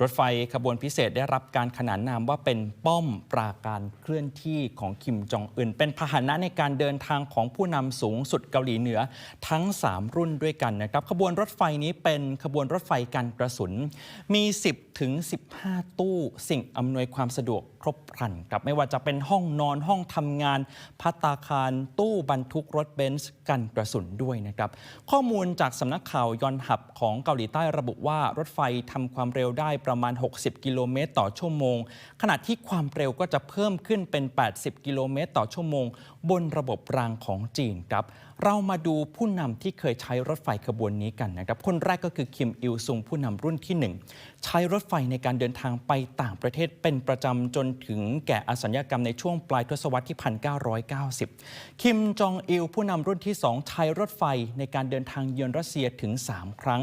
รถไฟขบวนพิเศษได้รับการขนานนามว่าเป็นป้อมปราการเคลื่อนที่ของคิมจองอึนเป็นพาหนะในการเดินทางของผู้นำสูงสุดเกาหลีเหนือทั้ง 3 รุ่นด้วยกันนะครับ ขบวนรถไฟนี้เป็นขบวนรถไฟกันกระสุน มี 10 ถึง 15 ตู้ สิ่งอำนวยความสะดวกครบครันครับไม่ว่าจะเป็นห้องนอนห้องทำงานพัตตาคาร ตู้บรรทุกรถเบนซ์กันกระสุนด้วยนะครับข้อมูลจากสำนักข่าวยอนหับของเกาหลีใต้ระบุว่ารถไฟทำความเร็วได้ประมาณ 60 กิโลเมตรต่อชั่วโมง ขณะที่ความเร็วก็จะเพิ่มขึ้นเป็น 80 กิโลเมตรต่อชั่วโมง บนระบบรางของจีนครับ เรามาดูผู้นำที่เคยใช้รถไฟขบวนนี้กันนะครับ คนแรกก็คือคิมอิลซุงผู้นำรุ่นที่ 1 ใช้รถไฟในการเดินทางไปต่างประเทศเป็นประจำจนถึงแก่อสัญญกรรมในช่วงปลายทศวรรษที่ 1990 คิมจองอิลผู้นำรุ่นที่ 2 ใช้รถไฟในการเดินทางเยือนรัสเซียถึง 3 ครั้ง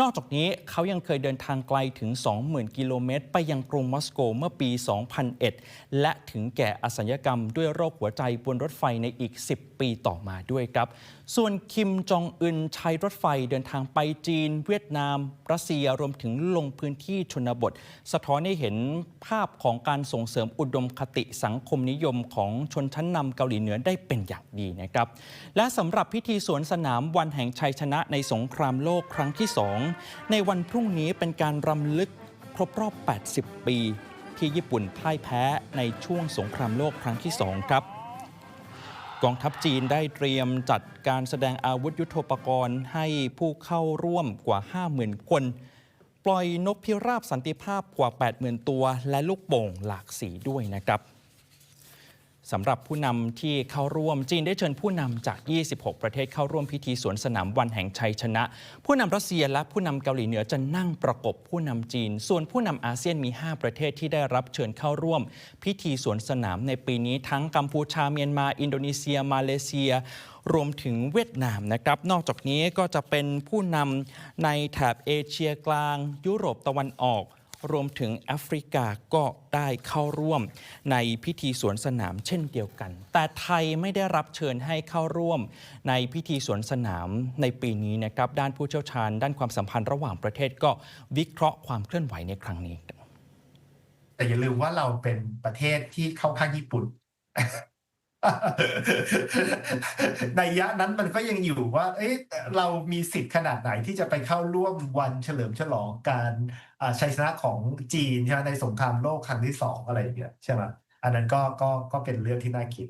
นอกจากนี้เขายังเคยเดินทางไกลถึง20,000 กิโลเมตร ไปยังกรุงมอสโกเมื่อปี 2001 และถึงแก่อสัญญกรรมด้วยโรคหัวใจบนรถไฟในอีก 10 ปีต่อมาด้วยครับ ส่วนคิมจองอึนใช้รถไฟเดินทางไปจีน เวียดนาม รัสเซียรวมถึงลงพื้นที่ชนบท สะท้อนให้เห็นภาพของการส่งเสริมอุดมคติสังคมนิยมของชนชั้นนำเกาหลีเหนือได้เป็นอย่างดีนะครับ และสำหรับพิธีสวนสนามวันแห่งชัยชนะในสงครามโลกครั้งที่ 2 ในวันพรุ่งนี้เป็นการรำลึก ครบรอบ 80 ปี ที่ญี่ปุ่นพ่ายแพ้ในช่วงสงครามโลกครั้งที่ 2 ครับ กองทัพจีนได้เตรียมจัดการแสดงอาวุธยุโทโธปกรณ์ให้ผู้เข้าร่วมกว่า 50,000 คน ปล่อยนกพิราบสันติภาพกว่า 80,000 ตัว และลูกโป่งหลากสีด้วยนะครับ สำหรับผู้นำที่เข้าร่วมจีนได้เชิญผู้นำจาก 26 ประเทศเข้าร่วมพิธีสวนสนามวันแห่งชัยชนะ ผู้นำรัสเซียและผู้นำเกาหลีเหนือจะนั่งประกบผู้นำจีน ส่วนผู้นำอาเซียนมี 5 ประเทศที่ได้รับเชิญเข้าร่วม พิธีสวนสนามในปีนี้ทั้งกัมพูชาเมียนมา อินโดนีเซีย มาเลเซีย รวมถึงเวียดนามนะครับ นอกจากนี้ก็จะเป็นผู้นำในแถบเอเชียกลาง ยุโรปตะวันออก รวมถึงแอฟริกาก็ได้เข้าร่วมในพิธีสวนสนามเช่นเดียวกัน แต่ไทยไม่ได้รับเชิญให้เข้าร่วมในพิธีสวนสนามในปีนี้นะครับด้านผู้เชี่ยวชาญ ด้านความสัมพันธ์ระหว่างประเทศก็วิเคราะห์ความเคลื่อนไหวในครั้งนี้ แต่อย่าลืมว่าเราเป็นประเทศที่เข้าข้างญี่ปุ่น ในยะนั้นมันก็ยังอยู่ว่า เอ๊ะเรามีสิทธิ์ขนาดไหนที่จะไปเข้าร่วมวันเฉลิมฉลองการชัยชนะของจีนใช่ไหมในสงครามโลกครั้งที่สองอะไรอย่างเงี้ยใช่ไหมอันนั้นก็ก็ก็เป็นเรื่องที่น่าคิด